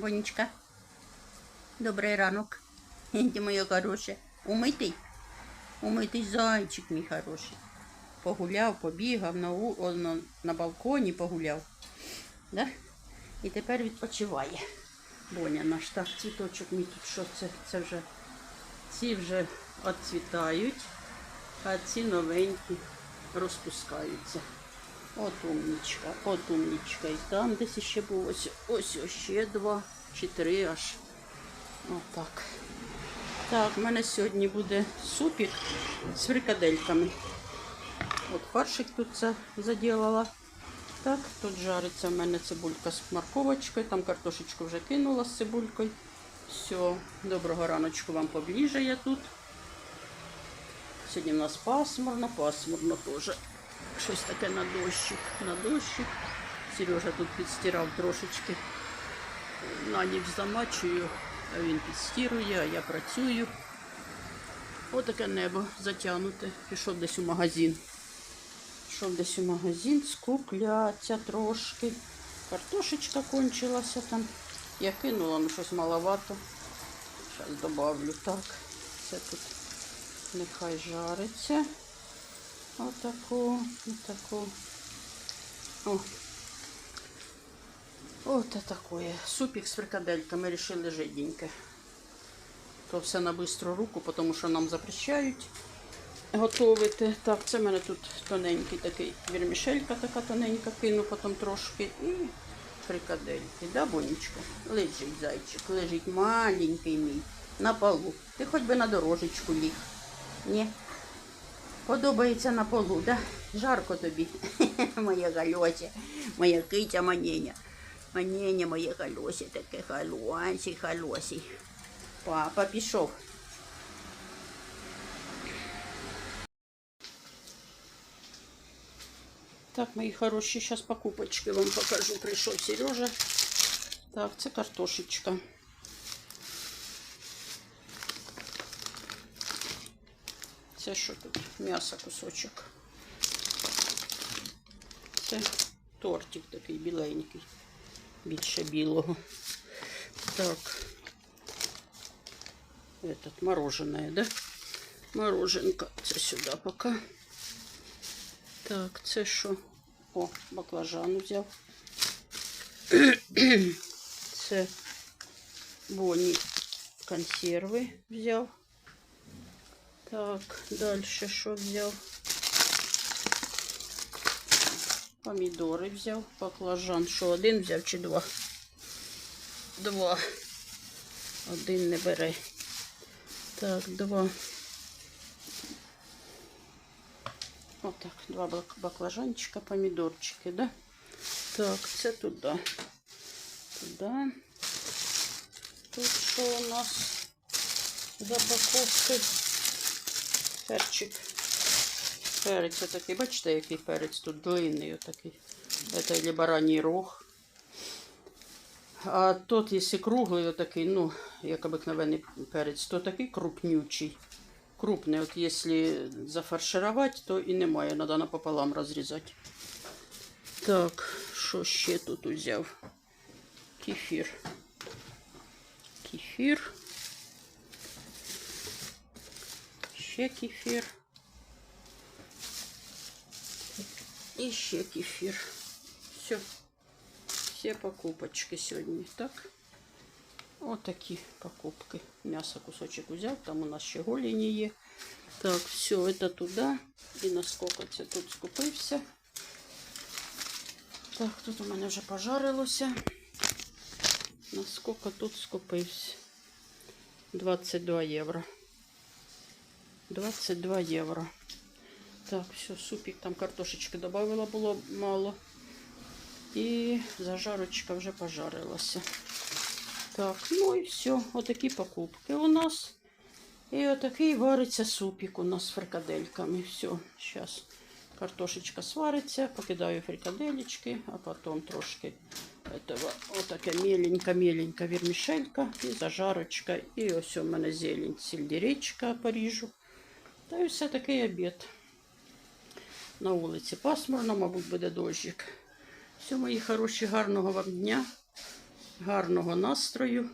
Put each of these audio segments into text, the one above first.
Бонечка. Добрий ранок. Ти моє хороше. Умитий? Умитий зайчик, мій хороший. Погуляв, побігав на, у... на, на балконі погуляв. Да? І тепер відпочиває. Боня наш так, цвіточок мій тут що це? Це вже ці вже відцвітають, а ці новенькі розпускаються. От умнічка, от умнічка. І там десь ще був ось, ось, ще два чи три аж. Отак. Так, в мене сьогодні буде супік з фрикадельками. От фаршик тут за- заділала. Так, тут жариться в мене цибулька з морковочкою, там картошечку вже кинула з цибулькою. Все, доброго раночку вам поближе я тут. Сьогодні в нас пасмурно, пасмурно теж. Щось таке на дощик, на дощик. Сережа тут підстирав трошечки. На ніч замачую, а він підстірує, а я працюю. Отаке небо затягнуте. Пішов десь у магазин. Пішов десь у магазин, скупляться трошки. Картошечка кончилася там. Я кинула, ну щось маловато. Зараз добавлю так. Це тут нехай жариться. Отаку, отаку. О. От такое. Супик з фрикадельками решили жиденьке. То все на бистру руку, тому що нам запрещають готувати. Так, це в мене тут тоненький такий вірмішелька така тоненька, кину потім трошки і фрикадельки. Да, Бонечка? Лежить зайчик, лежить маленький мій на полу. Ти хоч би на дорожечку ліг. Ні. Подобається на полу, да? Жарко тобі, моє гальося, моя китя маненя. Маненя моє гальосі, таке халосі, халосі. Папа пішов. Так, мої хороші, зараз покупочки вам покажу. Прийшов Сережа. Так, це картошечка. Це що тут? М'ясо кусочок. Це тортик такий біленький. Більше білого. Так. Этот мороженое, да? Мороженка. Це сюди поки. Так, це що? О, баклажан взяв. Це Бонні консерви взяв. Так, далі що взяв? Помідори взяв, баклажан. Що, один взяв чи два? Два. Один не бере. Так, два. Отак, два баклажанчика, помідорчики, да? Так, це туди. Туди. Тут що у нас? Запаковки. Перчик. Перець отакий, бачите, який перець тут длинний отакий. Це или бараній рог. А тот, якщо круглий, отакий, ну, як обикновений перець, то такий крупнючий. Крупний. От якщо зафарширувати, то і немає, треба напополам розрізати. Так, що ще тут взяв? Кефір. Кефір. Ще кефір. І ще кефір. Все. Все покупочки сьогодні. Так. Отакі покупки. М'ясо кусочок взяв, там у нас ще голені є. Так, все, це туди. І наскільки це тут скупився. Так, тут у мене вже пожарилося. Наскільки тут скупився? 22 євро. 22 євро. Так, все, супик, там картошечки добавила, було мало. І зажарочка вже пожарилася. Так, ну і все, отакі покупки у нас. І отакий вариться супик у нас з фрикадельками. Все, зараз картошечка свариться, покидаю фрикаделечки, а потім трошки этого, отаке меленька-меленька вермішелька і зажарочка. І ось у мене зелень, сельдеречка поріжу. Та й все такий обід. На вулиці пасмурно, мабуть, буде дощик. Все, мої хороші, гарного вам дня. гарного настрою.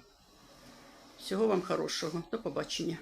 Всього вам хорошого. До побачення.